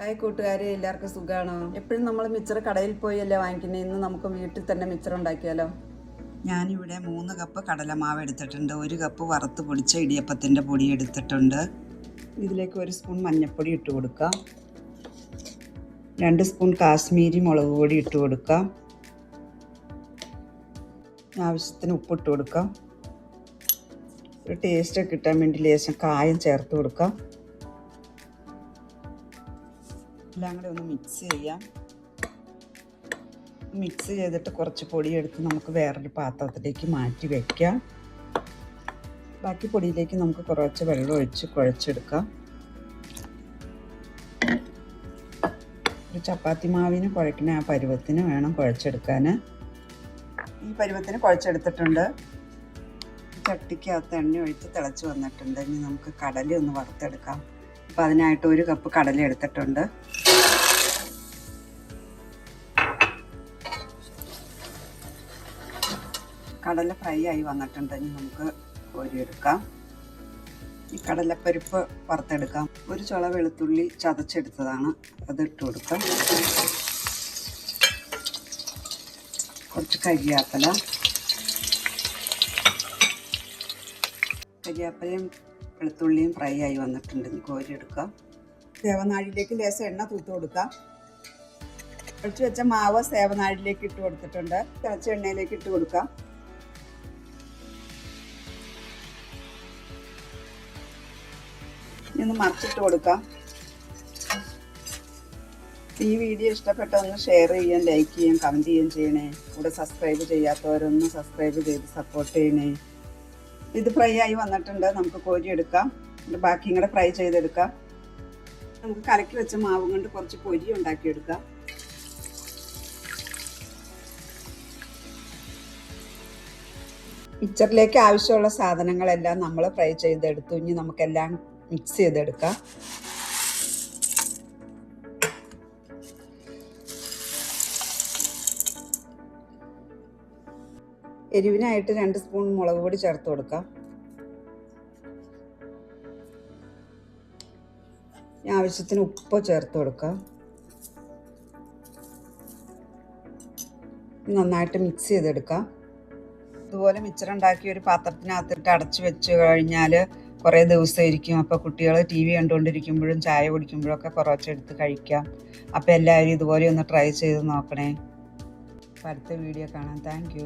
Hi കൂട്ടുകാരെ എല്ലാവർക്കും സുഖമാണോ എപ്പോഴും നമ്മൾ മിച്ചർ കടയിൽ പോയല്ലേ വാങ്ങിക്കുന്നത് ഇന്ന് നമുക്ക് വീട്ടിൽ തന്നെ മിച്ചർ ഉണ്ടാക്കിയാലോ? ഞാനിവിടെ മൂന്ന് കപ്പ് കടലമാവ് എടുത്തിട്ടുണ്ട്. ഒരു കപ്പ് വറുത്ത് പൊടിച്ച ഇടിയപ്പത്തിന്റെ പൊടി എടുത്തിട്ടുണ്ട്. ഇതിലേക്ക് ഒരു സ്പൂൺ മഞ്ഞൾപ്പൊടി ഇട്ട് കൊടുക്കാം. രണ്ട് സ്പൂൺ കാശ്മീരി മുളക് പൊടി ഇട്ട് കൊടുക്കാം. ആവശ്യത്തിന് ഉപ്പിട്ട് കൊടുക്കാം. ഒരു ടേസ്റ്റ് കിട്ടാൻ വേണ്ടി ലേശം കായം ചേർത്ത് കൊടുക്കാം. എല്ലാം കൂടെ ഒന്ന് മിക്സ് ചെയ്യാം. മിക്സ് ചെയ്തിട്ട് കുറച്ച് പൊടിയെടുത്ത് നമുക്ക് വേറൊരു പാത്രത്തിലേക്ക് മാറ്റി വയ്ക്കാം ബാക്കി പൊടിയിലേക്ക് നമുക്ക് കുറച്ച് വെള്ളം ഒഴിച്ച് കുഴച്ചെടുക്കാം. ഒരു ചപ്പാത്തി മാവിന് കുഴക്കുന്ന ആ പരുവത്തിന് വേണം കുഴച്ചെടുക്കാൻ ഈ പരുവത്തിന് കുഴച്ചെടുത്തിട്ടുണ്ട്. ചട്ടിക്കകത്ത് എണ്ണ ഒഴിച്ച് തിളച്ച് വന്നിട്ടുണ്ട്. ഇനി നമുക്ക് കടല ഒന്ന് വറുത്തെടുക്കാം. അപ്പോൾ അതിനായിട്ട് ഒരു കപ്പ് കടല എടുത്തിട്ടുണ്ട്. കടല ഫ്രൈ ആയി വന്നിട്ടുണ്ട്. ഇനി നമുക്ക് കോരിയെടുക്കാം. ഈ കടലപ്പരിപ്പ് വറുത്തെടുക്കാം. ഒരു ചുള വെളുത്തുള്ളി ചതച്ചെടുത്തതാണ്. അത് ഇട്ട് കൊടുക്കാം. കുറച്ച് കരിയാപ്പല. കരിയാപ്പലയും വെളുത്തുള്ളിയും ഫ്രൈ ആയി വന്നിട്ടുണ്ട്. കോരിയെടുക്കാം. സേവനാഴിയിലേക്ക് ലേശം എണ്ണ തൂത്ത് കൊടുക്കാം. ഒഴിച്ച് വെച്ച മാവ് സേവനാഴിയിലേക്ക് ഇട്ട് കൊടുത്തിട്ടുണ്ട്. തിളച്ച എണ്ണയിലേക്ക് ഇട്ട് കൊടുക്കാം. ഇനി ഒന്ന് മറിച്ചിട്ട് കൊടുക്കാം. ഈ വീഡിയോ ഇഷ്ടപ്പെട്ട ഒന്ന് ഷെയർ ചെയ്യാൻ ലൈക്ക് ചെയ്യാൻ കമന്റ് ചെയ്യാൻ ചെയ്യണേ. കൂടെ സബ്സ്ക്രൈബ് ചെയ്യാത്തവരൊന്ന് സബ്സ്ക്രൈബ് ചെയ്ത് സപ്പോർട്ട് ചെയ്യണേ. ഇത് ഫ്രൈ ആയി വന്നിട്ടുണ്ട്. നമുക്ക് കോരി എടുക്കാം. ബാക്കി കൂടെ ഫ്രൈ ചെയ്തെടുക്കാം. നമുക്ക് കലക്കി വെച്ച മാവും കൊണ്ട് കുറച്ച് പൊരി ഉണ്ടാക്കിയെടുക്കാം മിക്സറിലേക്ക് ആവശ്യമുള്ള സാധനങ്ങളെല്ലാം നമ്മൾ ഫ്രൈ ചെയ്തെടുത്തു. ഇനി നമുക്കെല്ലാം മിക്സ് ചെയ്തെടുക്കാം. എരിവിനായിട്ട് രണ്ട് സ്പൂൺ മുളക് പൊടി ചേർത്ത് കൊടുക്കാം. ആവശ്യത്തിന് ഉപ്പ് ചേർത്ത് കൊടുക്കാം. നന്നായിട്ട് മിക്സ് ചെയ്തെടുക്കാം. ഇതുപോലെ മിച്ചറുണ്ടാക്കി ഒരു പാത്രത്തിനകത്തിട്ട് അടച്ചു വെച്ച് കഴിഞ്ഞാൽ കുറേ ദിവസം ഇരിക്കും അപ്പോൾ കുട്ടികൾ ടി വി കണ്ടുകൊണ്ടിരിക്കുമ്പോഴും ചായ കുടിക്കുമ്പോഴൊക്കെ കുറച്ചെടുത്ത് കഴിക്കാം. അപ്പോൾ എല്ലാവരും ഇതുപോലെ ഒന്ന് ട്രൈ ചെയ്ത് നോക്കണേ. അടുത്ത വീഡിയോ കാണാം. താങ്ക്